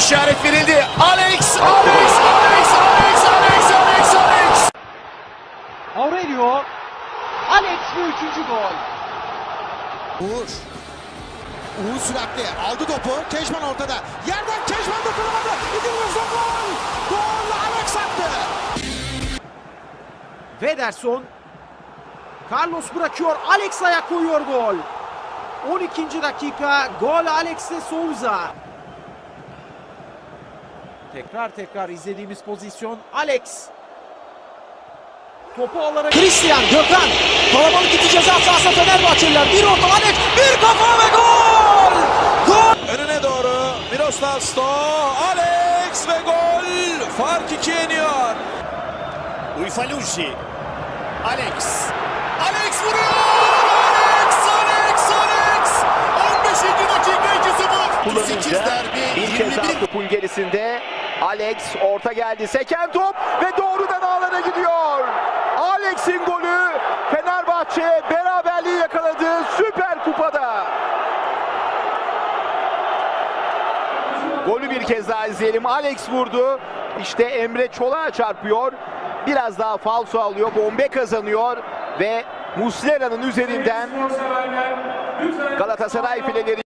İşaret verildi. Alex, Alex, Alex, Alex, Alex, Alex, Alex. Aurelio. Alex ve üçüncü gol. Uğur. Uğur süratli aldı topu. Kejman ortada. Yerden Kejman dokunamadı. İdilmez'e gol. Gol Alex attı. Vederson. Carlos bırakıyor. Alex ayak koyuyor gol. 12. dakika gol Alex de Souza. Tekrar tekrar izlediğimiz pozisyon Alex. Topu alarak Christian Gökhan. Kalabalık iki ceza sahası Fenerbahçeliler. Bir orta Alex. Bir kafa ve gol. Gol. Önüne doğru Miroslav Sto, Alex ve gol. Fark ikiye iniyor. Uyfaluji. Alex. Alex vuruyor. Alex, Alex, Alex. 15. dakika 2-0. 8 derbi. Bir kez daha 21 topun gerisinde Alex orta geldi. Seken top ve doğrudan ağlara gidiyor. Alex'in golü Fenerbahçe beraberliği yakaladı Süper Kupa'da. Golü bir kez daha izleyelim. Alex vurdu. İşte Emre Çolak'a çarpıyor. Biraz daha falso alıyor. Bombe kazanıyor ve Muslera'nın üzerinden Galatasaray fileleri